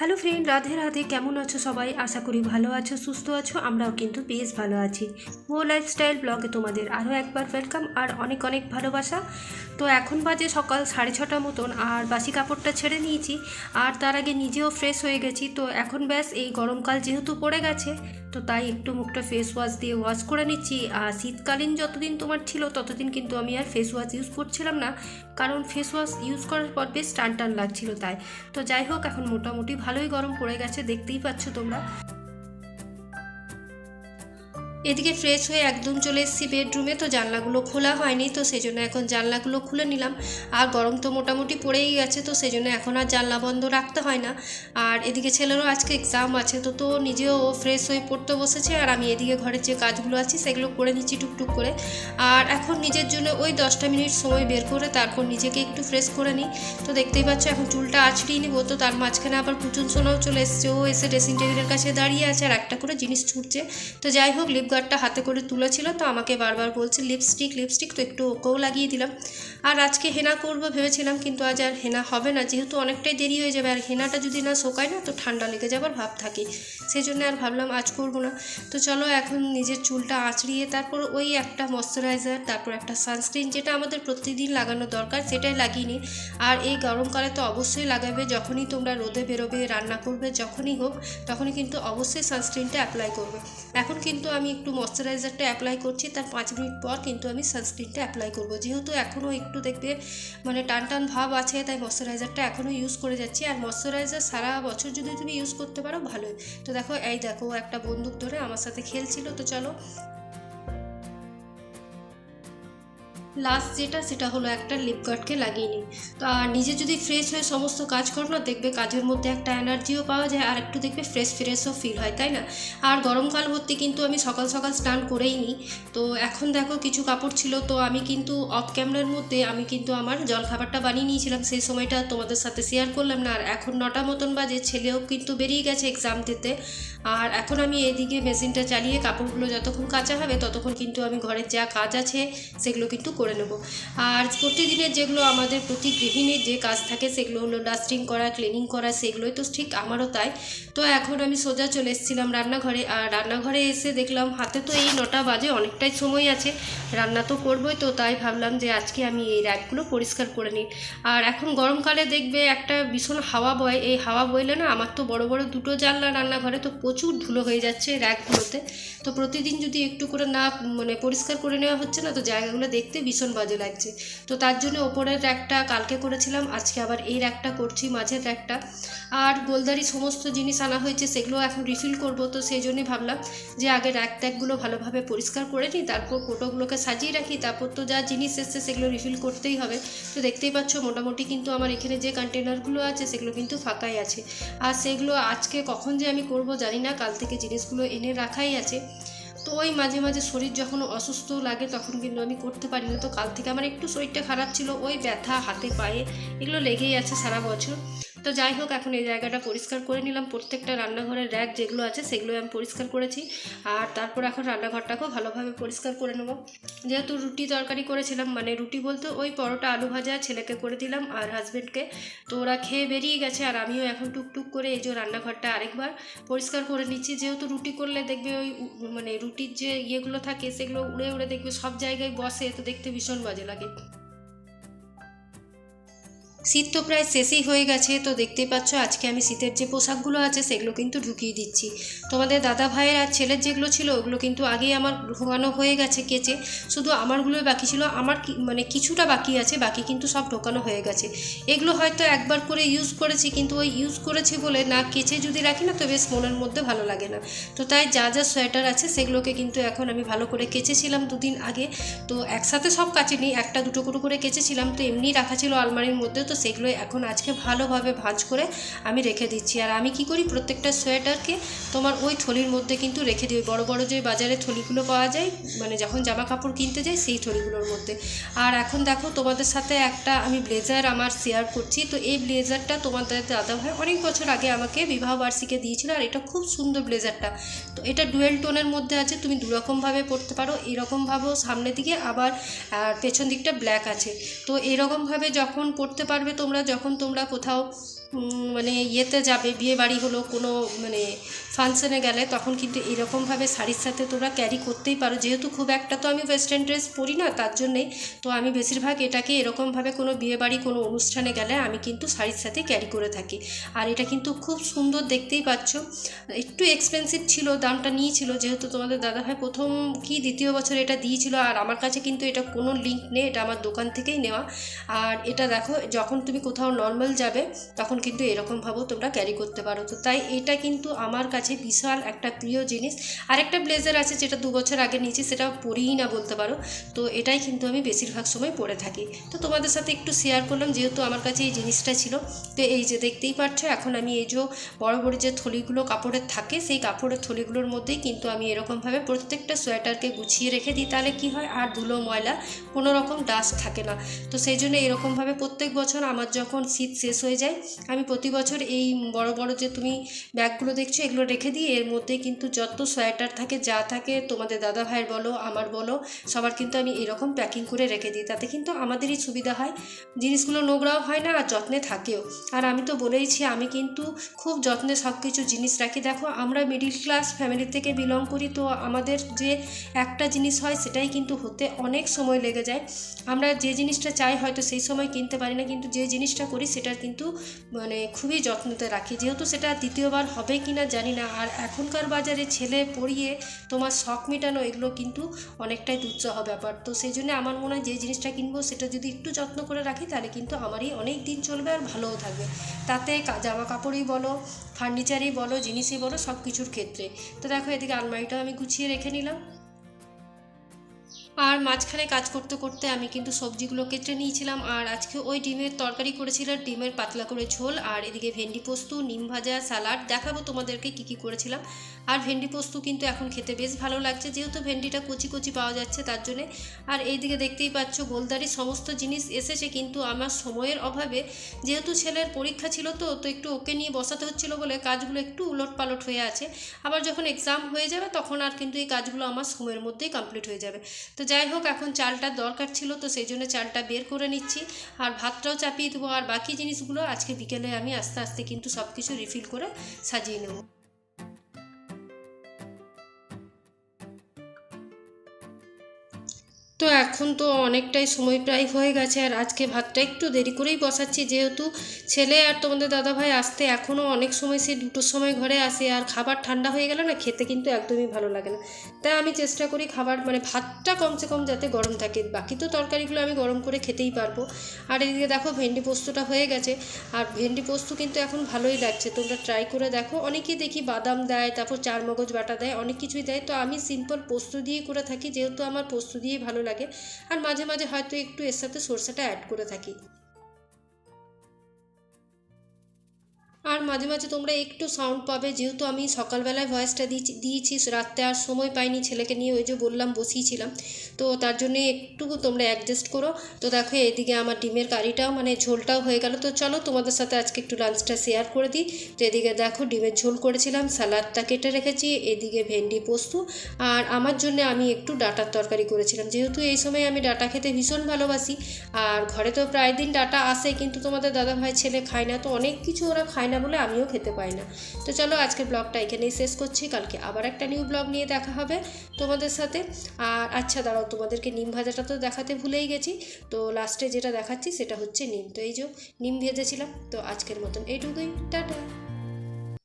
Hello friend Radhe Radhe কেমন আছো সবাই? আশা করি ভালো আছো, সুস্থ আছো, আমরাও কিন্তু বেশ ভালো আছি। মো লাইফস্টাইল ব্লগে তোমাদের আরও একবার ওয়েলকাম আর অনেক অনেক ভালোবাসা। তো এখন বাজে সকাল সাড়ে ছটা মতন আর বাসি কাপড়টা ছেড়ে নিয়েছি। আর তার আগে নিজেও ফ্রেশ হয়ে গেছি। তো এখন ব্যাস এই গরমকাল যেহেতু পড়ে গেছে তো তাই একটু মুখটা ফেস ওয়াশ দিয়ে ওয়াশ করে নিচ্ছি। আর শীতকালীন যতদিন তোমার ছিল, ততদিন কিন্তু আমি আর ফেস ওয়াশ ইউজ করছিলাম না। কারণ ফেস ওয়াশ ইউজ করার পর বেশ টান টান লাগছিল তাই। তো যাই হোক, এখন মোটামুটি ভালোই গরম পড়ে গেছে, দেখতেই পাচ্ছ তোমরা। এদিকে ফ্রেশ হয়ে একদম চলে এসেছি বেডরুমে তো জানলাগুলো খোলা হয়নি, তো সেই জন্য এখন জানলাগুলো খুলে নিলাম। আর গরম তো মোটামুটি পড়েই গেছে, তো সেই জন্য এখন আর জানলা বন্ধ রাখতে হয় না। আর এদিকে ছেলেরও আজকে এক্সাম আছে, তো তো নিজেও ফ্রেশ হয়ে পড়তে বসেছে, আর আমি এদিকে ঘরের যে কাজগুলো আছে সেগুলো করে নিচ্ছি টুকটুক করে। আর এখন নিজের জন্য ওই দশটা মিনিট সময় বের করে তারপর নিজেকে একটু ফ্রেশ করে নিই। তো দেখতেই পাচ্ছ, এখন চুলটা আছড়িয়ে নিবো, তো তার মাঝখানে আবার পুচুন সোনাও চলে এসছে। ও এসে ড্রেসিং টেবিলের কাছে দাঁড়িয়ে আছে, আর একটা করে জিনিস ছুটছে। তো যাই হোক লিপ গার্ডটা হাতে করে তুলেছিল, তো আমাকে বারবার বলছে, লিপস্টিক লিপস্টিক। তো একটু ওকেও লাগিয়ে দিলাম। আর আজকে হেনা করব ভেবেছিলাম, কিন্তু আজ আর হেনা হবে না। যেহেতু অনেকটাই দেরি হয়ে যাবে, আর হেনাটা যদি না শোকায় না, তো ঠান্ডা লেগে যাবার ভাব থাকে। সেই জন্য আর ভাবলাম আজ করব না। তো চলো এখন নিজের চুলটা আঁচড়িয়ে তারপর ওই একটা ময়শ্চারাইজার, তারপর একটা সানস্ক্রিন, যেটা আমাদের প্রতিদিন লাগানো দরকার, সেটাই লাগিয়ে নিই। আর এই গরমকালে তো অবশ্যই লাগাবে, যখনই তোমরা রোদে বেরোবে, রান্না করবে, যখনই হোক, তখনই কিন্তু অবশ্যই সানস্ক্রিনটা অ্যাপ্লাই করবে। এখন কিন্তু আমি একটু ময়শ্চারাইজারটা অ্যাপ্লাই করছি, তার পাঁচ মিনিট পর কিন্তু আমি সানস্ক্রিনটা অ্যাপ্লাই করব। যেহেতু এখনও একটু দেখবে মানে টান টান ভাব আছে, তাই ময়শ্চারাইজারটা এখনও ইউজ করে যাচ্ছি। আর ময়শ্চারাইজার সারা বছর যদি তুমি ইউজ করতে পারো, ভালোই। তো দেখো, এই দেখো, একটা বন্দুক ধরে আমার সাথে খেলছিল, তো চলো লাস্ট যেটা, সেটা হলো একটা লিপ গার্ডকে লাগিয়ে নিই তো, আর নিজে যদি ফ্রেশ হয়ে সমস্ত কাজ করো না, দেখবে কাজের মধ্যে একটা এনার্জিও পাওয়া যায়, আর একটু দেখবে ফ্রেশ ফ্রেশও ফিল হয়, তাই না? আর গরমকাল ভর্তি কিন্তু আমি সকাল সকাল স্নান করেই নিই। তো, এখন দেখো কিছু কাপড় ছিল, তো আমি কিন্তু অফ ক্যামেরার মধ্যে আমি কিন্তু আমার জল খাবারটা বানিয়ে নিয়েছিলাম, সেই সময়টা তোমাদের সাথে শেয়ার করলাম না। আর এখন নটা মতন বাজে, ছেলেও কিন্তু বেরিয়ে গেছে এক্সাম দিতে। আর এখন আমি এদিকে মেশিনটা চালিয়ে কাপড়গুলো যতক্ষণ কাঁচা হবে, ততক্ষণ কিন্তু আমি ঘরের যা কাজ আছে, সেগুলো কিন্তু করে নেব। আর প্রতিদিনের যেগুলো আমাদের প্রতি গৃহিণীর যে কাজ থাকে সেগুলো হলো ডাস্টিং করা, ক্লিনিং করা, সেগুলোই তো ঠিক আমারও তাই। তো এখন আমি সোজা চলে এসেছিলাম রান্নাঘরে আর রান্নাঘরে এসে দেখলাম হাতে তো এই নটা বাজে, অনেকটাই সময় আছে। রান্না তো করবোই তো, তাই ভাবলাম যে আজকে আমি এই র্যাকগুলো পরিষ্কার করে নিই। আর এখন গরমকালে দেখবে একটা ভীষণ হাওয়া বয়, এই হাওয়া বইলে না আমার তো বড় বড় দুটো জানলা রান্নাঘরে তো প্রচুর ধুলো হয়ে যাচ্ছে র্যাকগুলোতে। তো প্রতিদিন যদি একটু করে না মানে পরিষ্কার করে নেওয়া হচ্ছে না, তো জায়গাগুলো দেখতে ভীষণ বাজে লাগছে। তো তার জন্য ওপরের র্যাকটা কালকে করেছিলাম, আজকে আবার এই র্যাকটা করছি, মাঝের র্যাকটা। আর গোলদারি সমস্ত জিনিস আনা হয়েছে, সেগুলো এখন রিফিল করব, তো সেই জন্যই ভাবলাম যে আগে র্যাক ট্যাকগুলো ভালোভাবে পরিষ্কার করে নিই, তারপর কোটোগুলোকে সাজিয়ে রাখি, তারপর তো যা জিনিস এসছে সেগুলো রিফিল করতেই হবে। তো দেখতেই পাচ্ছ মোটামুটি কিন্তু আমার এখানে যে কন্টেনারগুলো আছে, সেগুলো কিন্তু ফাঁকাই আছে। আর সেগুলো আজকে কখন যে আমি করব জানি না, কাল থেকে জিনিসগুলো এনে রাখাই আছে। তো ওই মাঝে মাঝে শরীর যখন অসুস্থ লাগে তখন কিন্তু আমি করতে পারি না। তো কাল থেকে আমার একটু শরীরটা খারাপ ছিল, ওই ব্যথা, হাতে পায়ে এগুলো লেগেই আছে সারা বছর। তো যাই হোক, এখন এই জায়গাটা পরিষ্কার করে নিলাম। প্রত্যেকটা রান্নাঘরের র্যাক যেগুলো আছে, সেগুলো আমি পরিষ্কার করেছি। আর তারপর এখন রান্নাঘরটাকেও ভালোভাবে পরিষ্কার করে নেব। যেহেতু রুটি তরকারি করেছিলাম মানে রুটি বলতে ওই পরোটা, আলু ভাজা ছেলেকে করে দিলাম আর হাজব্যান্ডকে তো ওরা খেয়ে বেরিয়ে গেছে আর আমিও এখন টুকটুক করে এই যে রান্নাঘরটা আরেকবার পরিষ্কার করে নিচ্ছি। যেহেতু রুটি করলে দেখবে ওই মানে রুটির যে ইয়েগুলো থাকে, সেগুলো উড়ে উড়ে দেখবে সব জায়গায় বসে, তো দেখতে ভীষণ বাজে লাগে। শীত তো প্রায় শেষই হয়ে গেছে, তো দেখতেই পাচ্ছ আজকে আমি শীতের যে পোশাকগুলো আছে সেগুলো কিন্তু ঢুকিয়ে দিচ্ছি। তোমাদের দাদা ভাইয়ের আর ছেলের যেগুলো ছিল, ওগুলো কিন্তু আগেই আমার ঢোকানো হয়ে গেছে কেচে। শুধু আমারগুলোই বাকি ছিল, আমার মানে কিছুটা বাকি আছে, বাকি কিন্তু সব ঢোকানো হয়ে গেছে। এগুলো হয়তো একবার করে ইউজ করেছি, কিন্তু ওই ইউজ করেছি বলে না কেচে যদি রাখি না, তো বেশ মনের মধ্যে ভালো লাগে না। তো তাই যা যা সোয়েটার আছে সেগুলোকে কিন্তু এখন আমি ভালো করে কেচেছিলাম দুদিন আগে। তো একসাথে সব কাচিনি একটা দুটো করে করে কেচেছিলাম, তো এমনি রাখা ছিল আলমারির মধ্যে তো সেগুলো এখন আজকে ভালোভাবে ভাঁজ করে আমি রেখে দিচ্ছি। আর আমি কি করি, প্রত্যেকটা সোয়েটারকে তোমার ওই থলির মধ্যে কিন্তু রেখে দিই। বড় বড় যে বাজারে থলিগুলো পাওয়া যায় মানে যখন জামা কাপড় কিনতে যাই সেই থলিগুলোর মধ্যে। আর এখন দেখো তোমাদের সাথে একটা আমি ব্লেজার আমার শেয়ার করছি। তো এই ব্লেজারটা তোমাদের দাদাভাই অনেক বছর আগে আমাকে বিবাহ বার্ষিকে দিয়েছিল আর এটা খুব সুন্দর ব্লেজারটা। তো এটা ডুয়েল টোনের মধ্যে আছে, তুমি দুরকমভাবে পরতে পারো, এরকমভাবেও সামনের দিকে আবার পেছন দিকটা ব্ল্যাক আছে। তো এরকমভাবে যখন পরতে পারবে তোমরা যখন তোমরা কোথাও মানে ইয়েতে যাবে বিয়ে বাড়ি হলো কোনো মানে ফাংশনে গেলে তখন কিন্তু এরকমভাবে শাড়ির সাথে তোমরা ক্যারি করতেই পারো। যেহেতু খুব একটা তো আমি ওয়েস্টার্ন ড্রেস পরি না, তার জন্যেই তো আমি বেশিরভাগ এটাকে এরকমভাবে কোনো বিয়েবাড়ি, কোনো অনুষ্ঠানে গেলে আমি কিন্তু শাড়ির সাথে ক্যারি করে থাকি। আর এটা কিন্তু খুব সুন্দর দেখতেই পাচ্ছ। একটু এক্সপেন্সিভ ছিল, দামটা নিয়েছিল, যেহেতু তোমাদের দাদাভাই প্রথম কি দ্বিতীয় বছর এটা দিয়েছিল, আর আমার কাছে কিন্তু এটা কোনো লিঙ্ক নেই, এটা আমার দোকান থেকেই নেওয়া। আর এটা দেখো, যখন তুমি কোথাও নর্মাল যাবে, তখন কিন্তু এরকমভাবেও তোমরা ক্যারি করতে পারো। তো তাই এটা কিন্তু আমার কাছে বিশাল একটা প্রিয় জিনিস। আরেকটা ব্লেজার আছে যেটা দু বছর আগে নিয়েছি, সেটা পরিই না বলতে পারো। তো এটাই কিন্তু আমি বেশিরভাগ সময় পরে থাকি। তো তোমাদের সাথে একটু শেয়ার করলাম, যেহেতু আমার কাছে এই জিনিসটা ছিল। তো এই যে দেখতেই পাচ্ছ, এখন আমি এই যে বড় বড় যে থলিগুলো কাপড়ের থাকে, সেই কাপড়ের থলিগুলোর মধ্যেই কিন্তু আমি এরকমভাবে প্রত্যেকটা সোয়েটারকে গুছিয়ে রেখে দিই। তাহলে কি হয়? আর ধুলো, ময়লা কোনো রকম ডাস্ট থাকে না। তো সেই জন্য এরকমভাবে প্রত্যেক বছর আমার যখন শীত শেষ হয়ে যায়, আমি প্রতি বছর এই বড় বড় যে তুমি ব্যাগগুলো দেখছ, এগুলো রেখে দিই, এর মধ্যে কিন্তু যত সোয়েটার থাকে, যা থাকে, তোমাদের দাদা ভাইয়ের বলো, আমার বলো, সবার কিন্তু আমি এরকম প্যাকিং করে রেখে দিই। তাতে কিন্তু আমাদেরই সুবিধা হয়। জিনিসগুলো নোংরাও হয় না আর যত্নে থাকেও। আর আমি তো বলেইছি, আমি কিন্তু খুব যত্নে সব কিছু জিনিস রাখি। দেখো, আমরা মিডিল ক্লাস ফ্যামিলি থেকে বিলং করি, তো আমাদের যে একটা জিনিস হয়, সেটাই কিন্তু হতে অনেক সময় লেগে যায়। আমরা যে জিনিসটা চাই, হয়তো সেই সময় কিনতে পারি না, কিন্তু যে জিনিসটা করি, সেটার কিন্তু মানে খুবই যত্নতে রাখি। যেহেতু সেটা দ্বিতীয়বার হবে কি না জানি না। আর এখনকার বাজারে ছেলে পড়িয়ে তোমার শখ মেটানো, এগুলো কিন্তু অনেকটাই দুঃসহ ব্যাপার। তো সেই জন্য আমার মনে হয় যে জিনিসটা কিনবো, সেটা যদি একটু যত্ন করে রাখি, তাহলে কিন্তু আমারই অনেক দিন চলবে আর ভালোও থাকবে। তাতে জামা কাপড়ই বলো ফার্নিচারই বলো, জিনিসই বলো সব কিছুর ক্ষেত্রে। তো দেখো, এদিকে আলমারিটাও আমি গুছিয়ে রেখে নিলাম। আর মাঝখানে কাজ করতে করতে আমি কিন্তু সবজিগুলো কেটে নিয়েছিলাম। আর আজকে ওই ডিমের তরকারি করেছিলাম, ডিমের পাতলা করে ঝোল। আর এদিকে ভেন্ডি পোস্ত, নিম ভাজা স্যালাড দেখাবো তোমাদেরকে কী কী করেছিলাম। আর ভেন্ডি পোস্ত কিন্তু এখন খেতে বেশ ভালো লাগছে, যেহেতু ভেন্ডিটা কচি কচি পাওয়া যাচ্ছে তার জন্যে। আর এইদিকে দেখতেই পাচ্ছ গোলদারি সমস্ত জিনিস এসেছে কিন্তু আমার সময়ের অভাবে। যেহেতু ছেলের পরীক্ষা ছিল তো তো একটু ওকে নিয়ে বসাতে হচ্ছিল বলে কাজগুলো একটু উলট পালট হয়ে আছে। আবার যখন এক্সাম হয়ে যাবে তখন আর কিন্তু এই কাজগুলো আমার সময়ের মধ্যেই কমপ্লিট হয়ে যাবে। তো যাই হোক, এখন চালটার দরকার ছিল, তো সেই জন্য চালটা বের করে নিচ্ছি। আর ভাতটাও চাপিয়ে দেবো। আর বাকি জিনিসগুলো আজকে বিকেলে আমি আস্তে আস্তে কিন্তু সব কিছু রিফিল করে সাজিয়ে নেব। তো এখন তো অনেকটাই সময় প্রায় হয়ে গেছে আর আজকে ভাতটা একটু দেরি করেই বসাচ্ছি যেহেতু ছেলে আর তোমাদের দাদাভাই আসতে এখনও অনেক সময় সে দুটোর সময় ঘরে আসে আর খাবার ঠান্ডা হয়ে গেলে না খেতে কিন্তু একদমই ভালো লাগে না। তাই আমি চেষ্টা করি খাবার মানে ভাতটা কমসে কম যাতে গরম থাকে, বাকি তো তরকারিগুলো আমি গরম করে খেতেই পারব। আর এদিকে দেখো ভেন্ডি পোস্তটা হয়ে গেছে আর ভেন্ডি পোস্ত কিন্তু এখন ভালোই লাগছে, তোমরা ট্রাই করে দেখো। অনেকেই দেখি বাদাম দেয়, তারপর চার মগজ বাটা দেয়, অনেক কিছুই দেয়। তো আমি সিম্পল পোস্ত দিয়ে করে থাকি, যেহেতু আমার পোস্ত দিয়েই ভালো লাগে। আর মাঝে মাঝে হয়তো একটু এর সাথে সরষেটা অ্যাড করে থাকি। আর মাঝে মাঝে তোমরা একটু সাউন্ড পাবে। যেহেতু আমি সকালবেলায় ভয়েসটা দিয়েছি রাত্রে আর সময় পাইনি ছেলেকে নিয়ে, ওই যে বললাম বসিয়েছিলাম তো তার জন্য একটু তোমরা অ্যাডজাস্ট করো। তো দেখো, এদিকে আমার ডিমের কারিটাও মানে ঝোলটাও হয়ে গেল। তো চলো, তোমাদের সাথে আজকে একটু লাঞ্চটা শেয়ার করে দিই। তো এদিকে দেখো, ডিমের ঝোল করেছিলাম স্যালাডটা কেটে রেখেছি, এদিকে ভেন্ডি পোস্ত। আর আমার জন্য আমি একটু ডাটার তরকারি করেছিলাম। যেহেতু এই সময় আমি ডাটা খেতে ভীষণ ভালোবাসি, আর ঘরে তো প্রায় দিন ডাটা আসে, কিন্তু তোমাদের দাদা ভাই ছেলে খায় না। তো অনেক কিছু ওরা খায় না বলে আমিও খেতে পাই না। তো চলো আজকের ব্লগটা এখানেই শেষ করছি। কালকে আবার একটা নিউ ব্লগ নিয়ে দেখা হবে তোমাদের সাথে। আর আচ্ছা দাঁড়াও, তোমাদেরকে নিম ভাজাটা তো দেখাতে ভুলেই গেছি। তো লাস্টে যেটা দেখাচ্ছি সেটা হচ্ছে নিম। তো এই যে নিম ভেজেছিলাম, তো আজকের মতন এইটুকুই। টাটা।